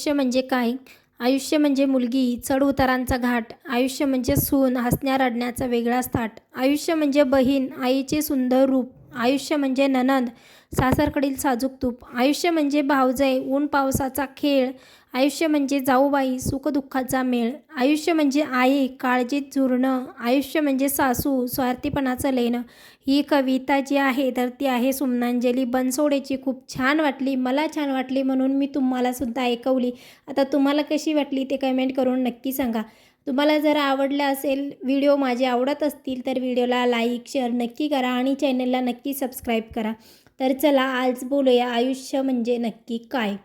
आयुष्य म्हणजे काय? आयुष्य म्हणजे मुलगी चढउतारांचा घाट. आयुष्य म्हणजे सून हसण्या रडण्याचा वेगळाच थाट आयुष्य म्हणजे बहीण आईचे सुंदर रूप. आयुष्य म्हणजे ननंद सासरकडील साजूक तूप. आयुष्य म्हणजे भावजय ऊन पावसाचा खेळ. आयुष्य म्हणजे जाऊबाई सुखदुःखाचा मेळ. आयुष्य म्हणजे आई काळजीत झुरणं आयुष्य म्हणजे सासू स्वार्थीपणाचं लेणं. ही कविता जी आहे तर ती आहे सुमनांजली. बनसोडेची खूप छान वाटली. मला छान वाटली म्हणून मी तुम्हालासुद्धा ऐकवली. आता तुम्हाला कशी वाटली ते कमेंट करून नक्की सांगा. तुम्हाला जर आवडलं असेल व्हिडिओ माझे आवडत असतील तर व्हिडिओला लाईक शेअर नक्की करा आणि चॅनलला नक्की सबस्क्राईब करा. तर चला आज बोलूया आयुष्य म्हणजे नक्की काय?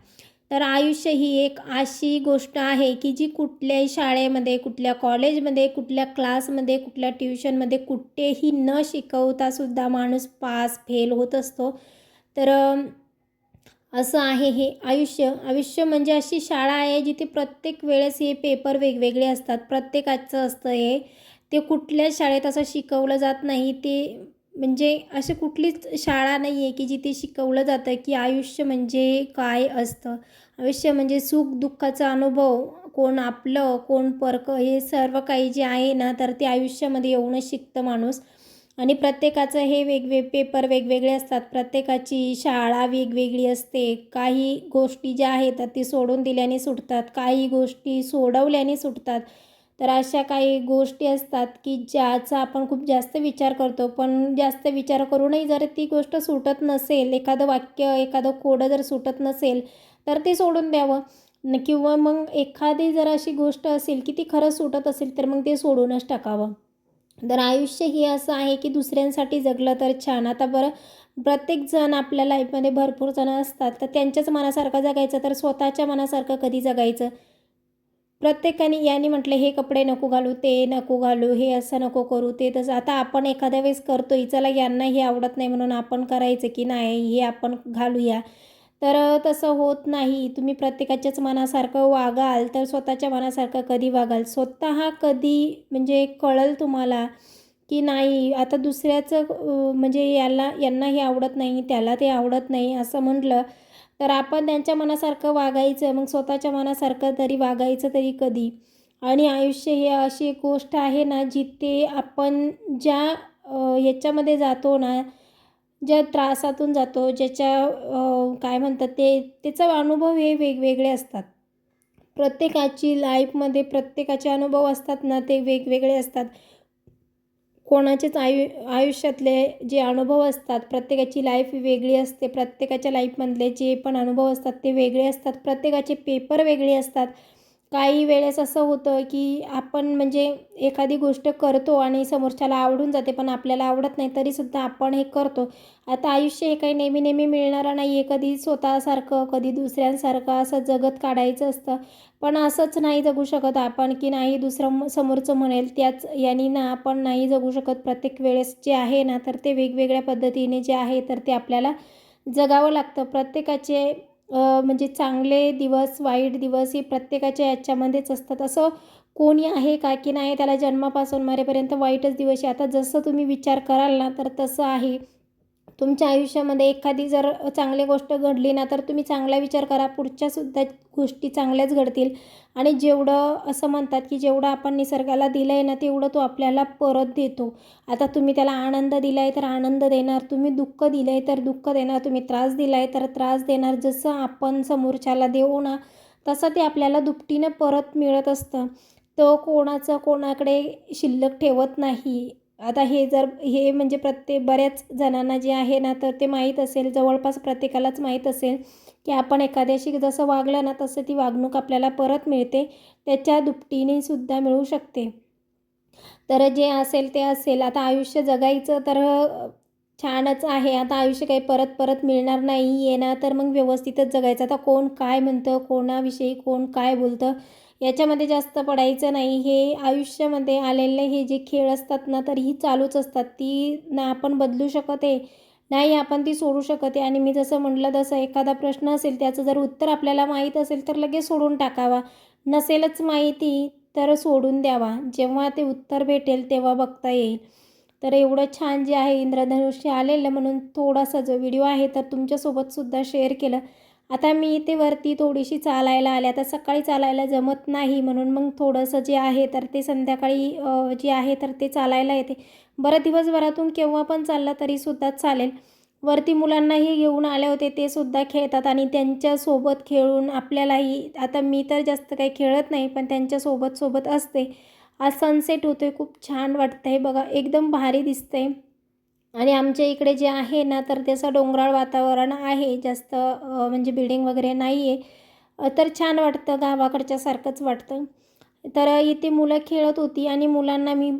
तर आयुष्य ही एक अशी गोष्ट आहे की जी कुठल्याही शाळेमध्ये कुठल्या कॉलेजमध्ये कुठल्या क्लासमध्ये कुठल्या ट्युशनमध्ये कुठेही न शिकवतासुद्धा माणूस पास फेल होत असतो. तर असं आहे हे आयुष्य. आयुष्य म्हणजे अशी शाळा आहे जिथे प्रत्येक वेळेस हे पेपर वेगवेगळे असतात. प्रत्येकाचं असतं हे. ते कुठल्याच शाळेत असं शिकवलं जात नाही. ते म्हणजे अशी कुठलीच शाळा नाही आहे की जिथे शिकवलं जातं की आयुष्य म्हणजे काय असतं. आयुष्य म्हणजे सुख दुःखाचा अनुभव कोण आपलं कोण परकं हे सर्व काही जे आहे ना तर ते आयुष्यामध्ये येऊनच शिकतं माणूस. आणि प्रत्येकाचं हे वेगवे पेपर वेगवेगळे असतात. प्रत्येकाची शाळा वेगवेगळी असते. काही गोष्टी ज्या आहेत तर ती सोडून दिल्याने सुटतात. काही गोष्टी सोडवल्याने सुटतात. तर अशा काही गोष्टी असतात की ज्याचा आपण खूप जास्त विचार करतो पण जास्त विचार करूनही जर ती गोष्ट सुटत नसेल एखादं वाक्य एखादं कोडं जर सुटत नसेल तर ते सोडून द्यावं. किंवा मग एखादी जर अशी गोष्ट असेल की ती खरंच सुटत असेल तर मग ते सोडूनच टाकावं. तर आयुष्य हे असं आहे की दुसऱ्यांसाठी जगलं तर छान. आता बरं प्रत्येकजण आपल्या लाईफमध्ये भरपूर जणं असतात तर त्यांच्याच मनासारखं जगायचं तर स्वतःच्या मनासारखं कधी जगायचं? प्रत्येकाने याने म्हटलं हे कपडे नको घालू ते नको घालू हे असं नको करू ते तसं. आता आपण एखाद्या वेळेस करतो चला यांना हे आवडत नाही म्हणून आपण करायचं की नाही हे आपण घालूया. तर तसं होत नाही. तुम्ही प्रत्येकाच्याच मनासारखं वागाल तर स्वतःच्या मनासारखं कधी वागाल? स्वतः कधी म्हणजे कळल तुम्हाला की नाही आता दुसऱ्याचं म्हणजे याला यांना हे आवडत नाही त्याला ते आवडत नाही असं म्हटलं तर आपण त्यांच्या मनासारखं वागायचं मग स्वतःच्या मनासारखं तरी वागायचं तरी कधी. आणि आयुष्य हे अशी एक गोष्ट आहे ना जिथे आपण ज्या याच्यामध्ये जातो ना ज्या त्रासातून जातो ज्याच्या काय म्हणतात ते त्याचा अनुभव हे वेगवेगळे असतात. प्रत्येकाची लाईफमध्ये प्रत्येकाचे अनुभव असतात ना ते वेगवेगळे असतात. कोणाचेच आयु आयुष्यातले जे अनुभव असतात प्रत्येकाची लाईफ वेगळी असते प्रत्येकाच्या लाईफमधले जे पण अनुभव असतात ते वेगळे असतात प्रत्येकाचे पेपर वेगळे असतात. काही वेळेस असं होतं की आपण म्हणजे एखादी गोष्ट करतो आणि समोरच्याला आवडून जाते पण आपल्याला आवडत नाही तरीसुद्धा आपण हे करतो. आता आयुष्य हे काही नेहमी नेहमी मिळणारं नाही आहे कधी स्वतःसारखं कधी दुसऱ्यांसारखं असं जगत काढायचं असतं. पण असंच नाही जगू शकत आपण की नाही दुसरं समोरचं म्हणेल त्याच यांनी ना आपण नाही जगू शकत. प्रत्येक वेळेस जे आहे ना तर ते वेगवेगळ्या पद्धतीने जे आहे तर ते आपल्याला जगावं लागतं. प्रत्येकाचे म्हणजे चांगले दिवस वाईट दिवस हे प्रत्येकाच्या याच्यामध्येच असतात. असं कोणी आहे का की नाही त्याला जन्मापासून मरेपर्यंत वाईटच दिवस आहे. आता जसं तुम्ही विचार कराल ना तर तसं आहे. तुमच्या आयुष्यामध्ये एखादी जर चांगली गोष्ट घडली ना तर तुम्ही चांगला विचार करा. पुढच्यासुद्धा गोष्टी चांगल्याच घडतील. आणि जेवढं असं म्हणतात की जेवढं आपण निसर्गाला दिलं आहे ना तेवढं तो आपल्याला परत देतो. आता तुम्ही त्याला आनंद दिला आहे तर आनंद देणार तुम्ही दुःख दिलं आहे तर दुःख देणार तुम्ही त्रास दिला आहे तर त्रास देणार. जसं आपण समोरच्याला देऊ ना तसं ते आपल्याला दुपटीनं परत मिळत असतं. तो कोणाचं कोणाकडे शिल्लक ठेवत नाही. आता हे जर हे म्हणजे प्रत्येक बऱ्याच जणांना जे आहे ना तर ते माहीत असेल जवळपास प्रत्येकालाच माहीत असेल की आपण एखाद्याशी जसं वागलं ना तसं ती वागणूक आपल्याला परत मिळते त्याच्या दुपटीने सुद्धा मिळू शकते. तर जे असेल ते असेल. आता आयुष्य जगायचं तर छानच आहे. आता आयुष्य काही परत परत मिळणार नाही आहे ना तर मग व्यवस्थितच जगायचं. आता कोण काय म्हणतं कोणाविषयी कोण काय बोलतं याच्यामध्ये जास्त पडायचं नाही. हे आयुष्यामध्ये आलेले हे जे खेळ असतात ना तर ही चालूच असतात. ती ना आपण बदलू शकत आहे नाही आपण ती सोडू शकते. आणि मी जसं म्हटलं तसं एखादा प्रश्न असेल त्याचं जर उत्तर आपल्याला माहीत असेल तर लगेच सोडून टाकावा. नसेलच माहिती तर सोडून द्यावा. जेव्हा ते उत्तर भेटेल तेव्हा बघता येईल. तर एवढं छान जे आहे इंद्रधनुष्य आलेलं म्हणून थोडासा जो व्हिडिओ आहे तर तुमच्यासोबतसुद्धा शेअर केलं. आता मी इथे वरती थोडीशी चालायला आले. आता सकाळी चालायला जमत नाही म्हणून मग थोडंसं जे आहे तर ते संध्याकाळी जे आहे तर ते चालायला येते. बरं दिवसभरातून केव्हा पण चाललं तरीसुद्धा चालेल. वरती मुलांनाही घेऊन आले होते ते सुद्धा खेळतात आणि त्यांच्यासोबत खेळून आपल्यालाही आता मी तर जास्त काही खेळत नाही पण त्यांच्यासोबत सोबत असते. आज सनसेट होतोय खूप छान वाटतंय. बघा एकदम भारी दिसतंय. आणि आमच्या इकडे जे आहे ना तर त्याचं डोंगराळ वातावरण आहे. जास्त म्हणजे बिल्डिंग वगैरे नाही आहे तर छान वाटतं गावाकडच्यासारखंच वाटतं. तर इथे मुलं खेळत होती आणि मुलांना मी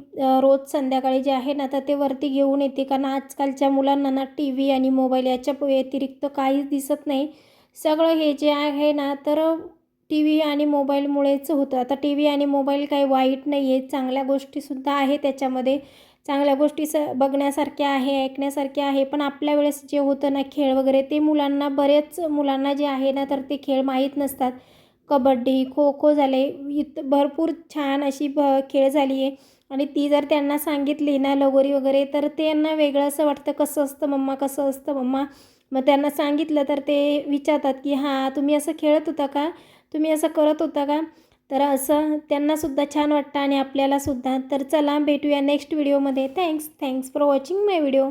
रोज संध्याकाळी जे आहे ना तर ते वरती घेऊन येते. कारण आजकालच्या मुलांना ना टी व्ही आणि मोबाईल याच्या व्यतिरिक्त काहीच दिसत नाही. सगळं हे जे आहे ना तर टी व्ही आणि मोबाईलमुळेच होतं. आता टी व्ही आणि मोबाईल काही वाईट नाही आहे चांगल्या गोष्टीसुद्धा आहे त्याच्यामध्ये. चांगल्या गोष्टी स बघण्यासारख्या आहे ऐकण्यासारख्या आहे पण आपल्या वेळेस जे होतं ना खेळ वगैरे ते मुलांना बरेच मुलांना जे आहे ना तर ते खेळ माहीत नसतात. कबड्डी खो खो झाले इत भरपूर छान अशी भ खेळ झाली आहे. आणि ती जर त्यांना सांगितली ना लगोरी वगैरे तर त्यांना वेगळं असं वाटतं कसं असतं मम्मा कसं असतं मम्मा? मग त्यांना सांगितलं तर ते विचारतात की हां तुम्ही असं खेळत होता का? तुम्ही असं करत होता का? तर असं त्यांनासुद्धा छान वाटतं आणि आपल्यालासुद्धा. तर चला भेटूया नेक्स्ट व्हिडिओमध्ये thanks thanks for watching my video